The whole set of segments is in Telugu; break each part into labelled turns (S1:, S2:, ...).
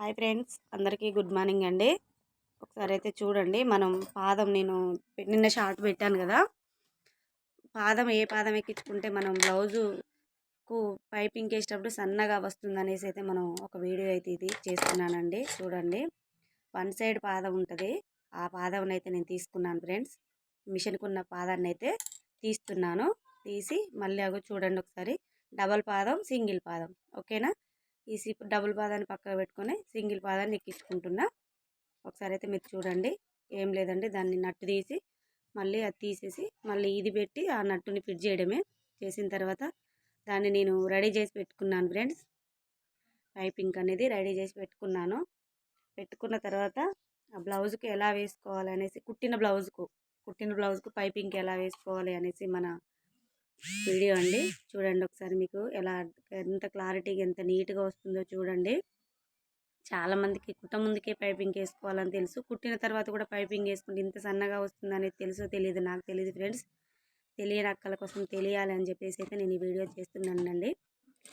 S1: హాయ్ ఫ్రెండ్స్ అందరికీ గుడ్ మార్నింగ్ అండి. ఒకసారి అయితే చూడండి మనం పాదం నేను నిన్న షార్ట్ పెట్టాను కదా. పాదం ఏ పాదం ఎక్కించుకుంటే మనం బ్లౌజుకు పైపింగ్ వేసేటప్పుడు సన్నగా వస్తుంది అనేసి అయితే మనం ఒక వీడియో అయితే ఇది చేస్తున్నానండి. చూడండి వన్ సైడ్ పాదం ఉంటుంది. ఆ పాదం అయితే నేను తీసుకున్నాను ఫ్రెండ్స్. మిషన్కి ఉన్న పాదాన్ని అయితే తీస్తున్నాను. తీసి మళ్ళీ అగో చూడండి ఒకసారి. డబల్ పాదం సింగిల్ పాదం. ఓకేనా? ఈ సిప్ డబుల్ పాదాన్ని పక్కకు పెట్టుకొని సింగిల్ పాదాన్ని ఎక్కించుకుంటున్నా. ఒకసారి అయితే మీరు చూడండి. ఏం లేదండి. దాన్ని నట్టు తీసి మళ్ళీ అది తీసేసి మళ్ళీ ఇది పెట్టి ఆ నట్టుని ఫిట్ చేయడమే. చేసిన తర్వాత దాన్ని నేను రెడీ చేసి పెట్టుకున్నాను ఫ్రెండ్స్. పైపింగ్ అనేది రెడీ చేసి పెట్టుకున్నాను. పెట్టుకున్న తర్వాత ఆ బ్లౌజ్కి ఎలా వేసుకోవాలి అనేసి కుట్టిన బ్లౌజ్కు కుట్టిన బ్లౌజ్కు పైపింగ్కి ఎలా వేసుకోవాలి అనేసి మన వీడియో అండి. చూడండి ఒకసారి మీకు ఎలా ఎంత క్లారిటీగా ఎంత నీట్గా వస్తుందో చూడండి. చాలామందికి కుట్ట ముందుకే పైపింగ్ వేసుకోవాలని తెలుసు. కుట్టిన తర్వాత కూడా పైపింగ్ వేసుకుంటే ఇంత సన్నగా వస్తుంది అనేది తెలుసో తెలియదు నాకు తెలియదు ఫ్రెండ్స్. తెలియని అక్కల కోసం తెలియాలి అని చెప్పేసి అయితే నేను ఈ వీడియో చేస్తున్నానండి.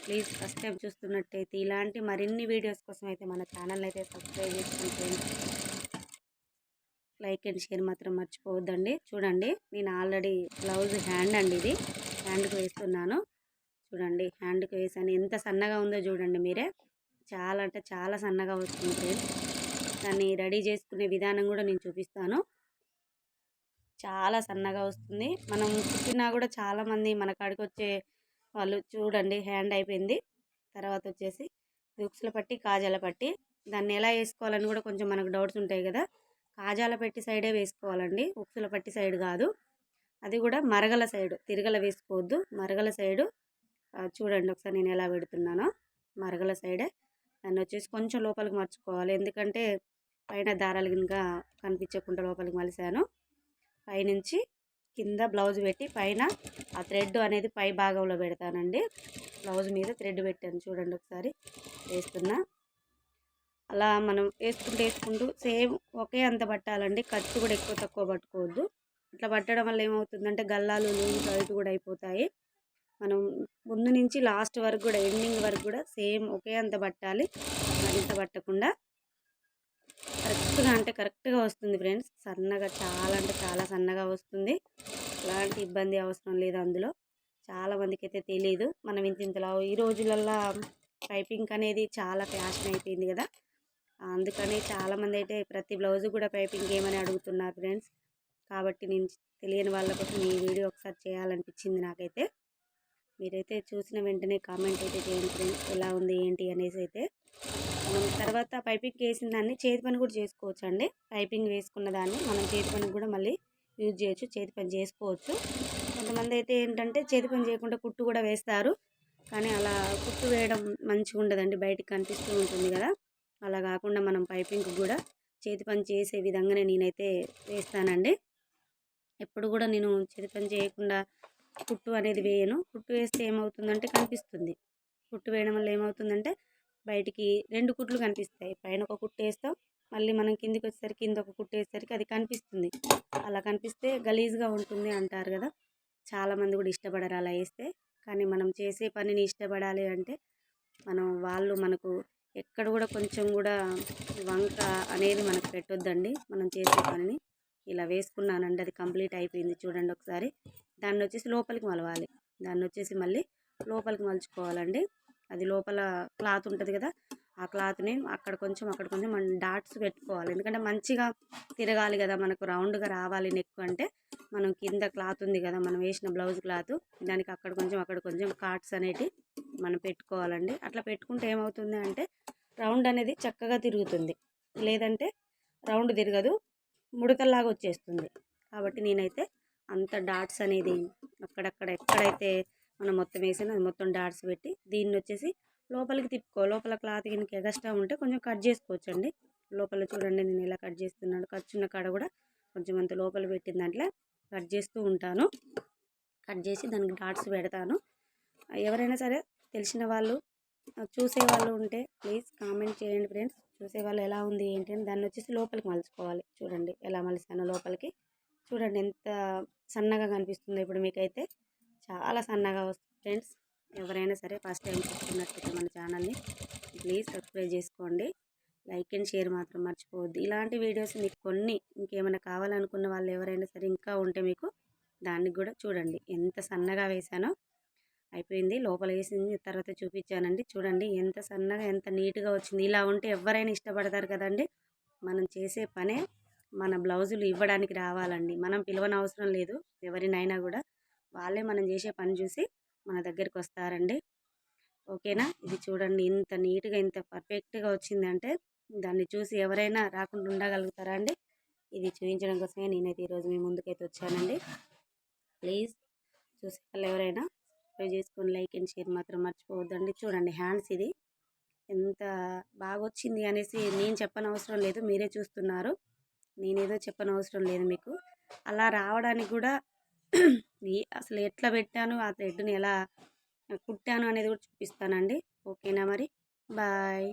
S1: ప్లీజ్ ఫస్ట్ టైం చూస్తున్నట్టయితే ఇలాంటి మరిన్ని వీడియోస్ కోసం అయితే మన ఛానల్ అయితే సబ్స్క్రైబ్ చేసుకుంటే లైక్ అండ్ షేర్ మాత్రం మర్చిపోవద్దండి. చూడండి నేను ఆల్రెడీ బ్లౌజ్ హ్యాండ్ అండి ఇది. హ్యాండ్కి వేస్తున్నాను. చూడండి హ్యాండ్కి వేసాను. ఎంత సన్నగా ఉందో చూడండి మీరే. చాలా అంటే చాలా సన్నగా వస్తుంది ఫ్రెండ్స్ దాన్ని రెడీ చేసుకునే విధానం కూడా నేను చూపిస్తాను. చాలా సన్నగా వస్తుంది. మనం కుట్టినా కూడా చాలామంది మన కాడికి వచ్చే వాళ్ళు చూడండి హ్యాండ్ అయిపోయింది. తర్వాత వచ్చేసి దుక్స్ల పట్టి కాజాల పట్టి. దాన్ని ఎలా వేసుకోవాలని కూడా కొంచెం మనకు డౌట్స్ ఉంటాయి కదా. కాజాల పెట్టి సైడే వేసుకోవాలండి. ఉక్సుల పట్టి సైడ్ కాదు. అది కూడా మరగల సైడు. తిరగల వేసుకోవద్దు. మరగల సైడు చూడండి ఒకసారి నేను ఎలా పెడుతున్నానో. మరగల సైడే. దాన్ని వచ్చేసి కొంచెం లోపలికి మర్చుకోవాలి. ఎందుకంటే పైన దారాలు కనుక కనిపించకుండా లోపలికి మలిసాను పైనుంచి కింద బ్లౌజ్ పెట్టి పైన ఆ థ్రెడ్ అనేది పై భాగంలో పెడతానండి. బ్లౌజ్ మీద థ్రెడ్ పెట్టాను. చూడండి ఒకసారి. వేస్తున్నా. అలా మనం వేసుకుంటూ వేసుకుంటూ సేమ్ ఒకే అంత పట్టాలండి. ఖర్చు కూడా ఎక్కువ తక్కువ పట్టుకోవద్దు. అట్లా పట్టడం వల్ల ఏమవుతుందంటే గల్లాలు లూజ్ టైట్ కూడా అయిపోతాయి. మనం ముందు నుంచి లాస్ట్ వరకు కూడా ఎండింగ్ వరకు కూడా సేమ్ ఒకే అంత పట్టాలి. మరింత పట్టకుండా కరెక్ట్గా అంటే కరెక్ట్గా వస్తుంది ఫ్రెండ్స్. సన్నగా చాలా అంటే చాలా సన్నగా వస్తుంది. ఎలాంటి ఇబ్బంది అవసరం లేదు అందులో. చాలా మందికి అయితే తెలియదు మనం ఇంత ఇంతలా ఈ రోజులల్లో పైపింగ్ అనేది చాలా ఫ్యాషన్ అయిపోయింది కదా. అందుకని చాలామంది అయితే ప్రతి బ్లౌజ్ కూడా పైపింగ్ ఏమని అడుగుతున్నారు ఫ్రెండ్స్. కాబట్టి నేను తెలియని వాళ్ళ కోసం ఈ వీడియో ఒకసారి చేయాలనిపించింది నాకైతే. మీరైతే చూసిన వెంటనే కామెంట్ అయితే చేయండి ఫ్రెండ్స్ ఎలా ఉంది ఏంటి అనేసి అయితే. మనం తర్వాత పైపింగ్ వేసిన దాన్ని చేతి పని కూడా చేసుకోవచ్చు అండి పైపింగ్ వేసుకున్న దాన్ని మనం చేతి పని కూడా మళ్ళీ యూజ్ చేయొచ్చు చేతి పని చేసుకోవచ్చు. కొంతమంది అయితే ఏంటంటే చేతి పని చేయకుండా కుట్టు కూడా వేస్తారు. కానీ అలా కుట్టు వేయడం మంచిగా ఉండదండి బయటికి కనిపిస్తూ ఉంటుంది కదా. అలా కాకుండా మనం పైపింగ్ కూడా చేతి పని చేసే విధంగానే నేనైతే వేస్తానండి. ఎప్పుడు కూడా నేను చేతి చేయకుండా కుట్టు అనేది వేయను. కుట్టు వేస్తే ఏమవుతుందంటే కనిపిస్తుంది. కుట్టు వేయడం వల్ల ఏమవుతుందంటే బయటికి రెండు కుట్లు కనిపిస్తాయి. పైన ఒక కుట్టు వేస్తాం. మళ్ళీ మనం కిందికి వచ్చేసరికి కింద ఒక కుట్టు వేసేసరికి అది కనిపిస్తుంది. అలా కనిపిస్తే గలీజ్గా ఉంటుంది అంటారు కదా! చాలామంది కూడా ఇష్టపడరు అలా వేస్తే. కానీ మనం చేసే పనిని ఇష్టపడాలి అంటే మనం వాళ్ళు మనకు ఎక్కడ కూడా కొంచెం కూడా వంక అనేది మనకు పెట్టొద్దండి. మనం చేసే పనిని. ఇలా వేసుకున్నానండి అది కంప్లీట్ అయిపోయింది చూడండి ఒకసారి. దాన్ని వచ్చేసి లోపలికి మలవాలి. దాన్ని వచ్చేసి మళ్ళీ లోపలికి మలుచుకోవాలండి. అది లోపల క్లాత్ ఉంటుంది కదా ఆ క్లాత్ని అక్కడ కొంచెం అక్కడ కొంచెం మనం డాట్స్ పెట్టుకోవాలి. ఎందుకంటే మంచిగా తిరగాలి కదా మనకు రౌండ్గా రావాలి నెక్ అంటే మనం కింద క్లాత్ ఉంది కదా మనం వేసిన బ్లౌజ్ క్లాత్ దానికి అక్కడ కొంచెం అక్కడ కొంచెం కాట్స్ అనేటి మనం పెట్టుకోవాలండి. అట్లా పెట్టుకుంటే ఏమవుతుంది అంటే రౌండ్ అనేది చక్కగా తిరుగుతుంది. లేదంటే రౌండ్ తిరగదు. ముడతల్లాగా వచ్చేస్తుంది. కాబట్టి నేనైతే అంత డాట్స్ అనేది అక్కడక్కడ ఎక్కడైతే మనం మొత్తం వేసిన అది మొత్తం డాట్స్ పెట్టి దీన్ని వచ్చేసి లోపలికి తిప్పుకో లోపల క్లాత్ కిందకి ఎగస్ట్రా ఉంటే కొంచెం కట్ చేసుకోవచ్చు అండి లోపల చూడండి నేను ఎలా కట్ చేస్తున్నాను. ఖర్చున్న కాడ కూడా కొంచెం అంత లోపల పెట్టిన దాంట్లో కట్ చేస్తూ ఉంటాను. కట్ చేసి దానికి డాట్స్ పెడతాను. ఎవరైనా సరే తెలిసిన వాళ్ళు చూసే వాళ్ళు ఉంటే ప్లీజ్ కామెంట్ చేయండి ఫ్రెండ్స్. చూసే వాళ్ళు ఎలా ఉంది ఏంటి అని దాన్ని వచ్చేసి లోపలికి మలుచుకోవాలి. చూడండి ఎలా మలిసానో లోపలికి. చూడండి ఎంత సన్నగా కనిపిస్తుందో ఇప్పుడు మీకైతే. చాలా సన్నగా వస్తుంది ఫ్రెండ్స్. ఎవరైనా సరే ఫస్ట్ టైం చూస్తున్నట్లయితే మన ఛానల్ని ప్లీజ్ సబ్స్క్రైబ్ చేసుకోండి. లైక్ అండ్ షేర్ మాత్రం మర్చిపోవద్దు. ఇలాంటి వీడియోస్ మీకు కొన్ని ఇంకేమైనా కావాలనుకున్న వాళ్ళు ఎవరైనా సరే ఇంకా ఉంటే మీకు దానికి కూడా చూడండి. ఎంత సన్నగా వేసానో అయిపోయింది. లోపల వేసింది తర్వాత చూపించానండి. చూడండి ఎంత సన్నగా ఎంత నీట్గా వచ్చింది. ఇలా ఉంటే ఎవరైనా ఇష్టపడతారు కదండి. మనం చేసే పనే మన బ్లౌజులు ఇవ్వడానికి రావాలండి. మనం పిలవని అవసరం లేదు ఎవరినైనా కూడా. వాళ్ళే మనం చేసే పని చూసి మన దగ్గరికి వస్తారండి. ఓకేనా? ఇది చూడండి ఇంత నీట్గా ఇంత పర్ఫెక్ట్గా వచ్చిందంటే దాన్ని చూసి ఎవరైనా రాకుండా ఉండగలుగుతారా అండి? ఇది చూపించడం కోసమే నేనైతే ఈరోజు మీ ముందుకైతే వచ్చానండి. ప్లీజ్ చూసే వాళ్ళు ఎవరైనా సబ్స్క్రైబ్ చేసుకొని లైక్ అండ్ షేర్ మాత్రం మర్చిపోవద్దండి. చూడండి హ్యాండ్స్ ఇది. ఎంత బాగా వచ్చింది అనేసి నేను చెప్పనవసరం లేదు. మీరే చూస్తున్నారు. నేనేదో చెప్పనవసరం లేదు మీకు. అలా రావడానికి కూడా అసలు ఎట్లా పెట్టాను ఆ థ్రెడ్ని ఎలా కుట్టాను అనేది కూడా చూపిస్తానండి. ఓకేనా మరి? బాయ్.